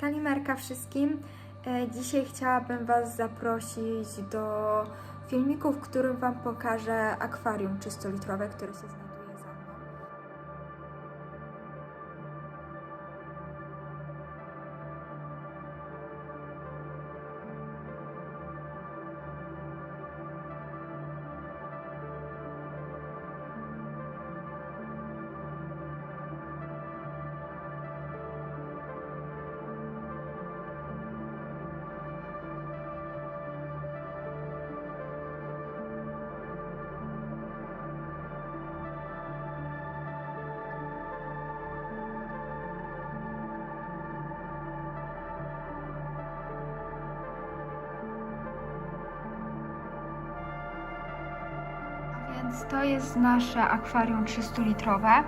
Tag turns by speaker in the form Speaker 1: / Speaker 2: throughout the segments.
Speaker 1: Kalimerka wszystkim. E, Dzisiaj chciałabym Was zaprosić do filmiku, w którym Wam pokażę akwarium 300-litrowe, które się znajduje Więc to jest nasze akwarium 300-litrowe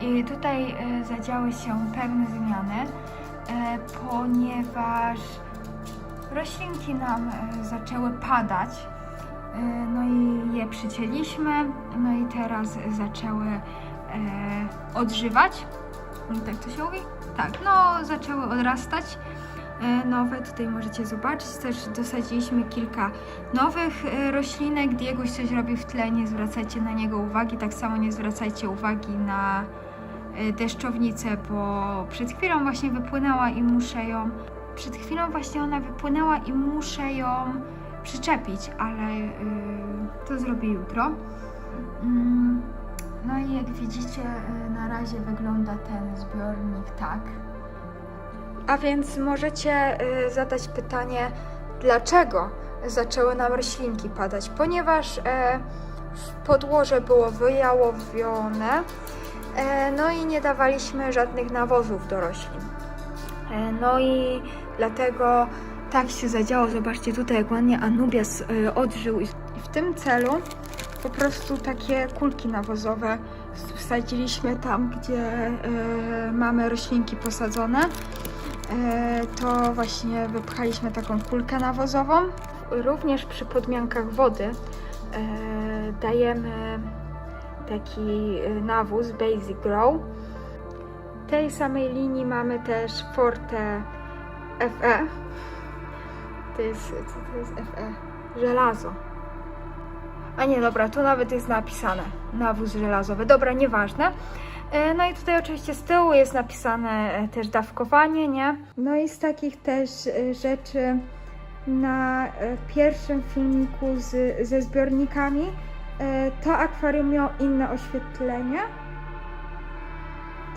Speaker 1: i tutaj e, zadziały się pewne zmiany, e, ponieważ roślinki nam e, zaczęły padać. No i je przycięliśmy, no i teraz zaczęły odżywać. Tak to się mówi? Tak, no zaczęły odrastać nowe. Tutaj możecie zobaczyć, też dosadziliśmy kilka nowych e, roślinek. Dieguś coś robi w tle, nie zwracajcie na niego uwagi. Tak samo nie zwracajcie uwagi na e, deszczownicę, bo przed chwilą właśnie wypłynęła i muszę ją. Przed chwilą właśnie ona wypłynęła i muszę ją przyczepić, ale y, to zrobię jutro. Mm, no i jak widzicie, na razie wygląda ten zbiornik tak. A więc możecie y, zadać pytanie, dlaczego zaczęły nam roślinki padać? Ponieważ e, podłoże było wyjałowione, e, no i nie dawaliśmy żadnych nawozów do roślin. No i dlatego tak się zadziało. Zobaczcie tutaj, jak ładnie Anubias odżył. I w tym celu po prostu takie kulki nawozowe wsadziliśmy tam, gdzie mamy roślinki posadzone. E, to właśnie wypchaliśmy taką kulkę nawozową. Również przy podmiankach wody e, dajemy taki e, nawóz Basic Grow. Tej samej linii mamy też Forte FE. To jest, co to jest FE? Żelazo. A nie, dobra, tu nawet jest napisane nawóz żelazowy. Dobra, nieważne. E, No i tutaj oczywiście z tyłu jest napisane e, też dawkowanie, nie? No i z takich też e, rzeczy na pierwszym filmiku z, ze zbiornikami to akwarium miało inne oświetlenie.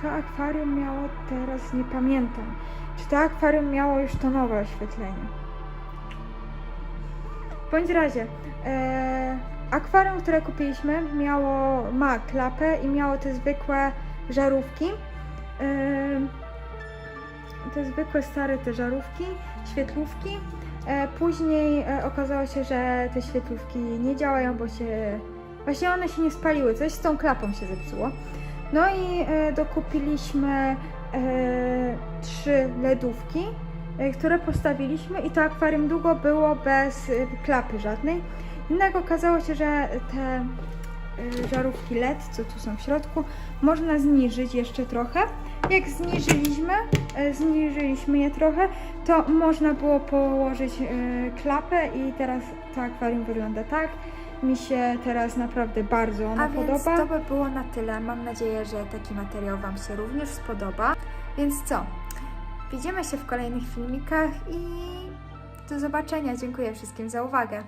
Speaker 1: To akwarium miało teraz, nie pamiętam, czy to akwarium miało już to nowe oświetlenie. W bądź razie, akwarium, które kupiliśmy, miało, ma klapę i miało te zwykłe żarówki. E, te zwykłe, stare te żarówki, świetlówki. E, później e, okazało się, że te świetlówki nie działają, bo się. Właśnie one się nie spaliły, coś z tą klapą się zepsuło. No i e, dokupiliśmy trzy ledówki, które postawiliśmy i to akwarium długo było bez klapy żadnej. Jednak okazało się, że te żarówki LED, co tu są w środku, można zniżyć jeszcze trochę. Jak zniżyliśmy, e, zniżyliśmy je trochę, to można było położyć e, klapę i teraz to akwarium wygląda tak. Mi się teraz naprawdę bardzo ono
Speaker 2: A więc
Speaker 1: podoba.
Speaker 2: to by było na tyle. Mam nadzieję, że taki materiał Wam się również spodoba. Więc co? Widzimy się w kolejnych filmikach i do zobaczenia. Dziękuję wszystkim za uwagę.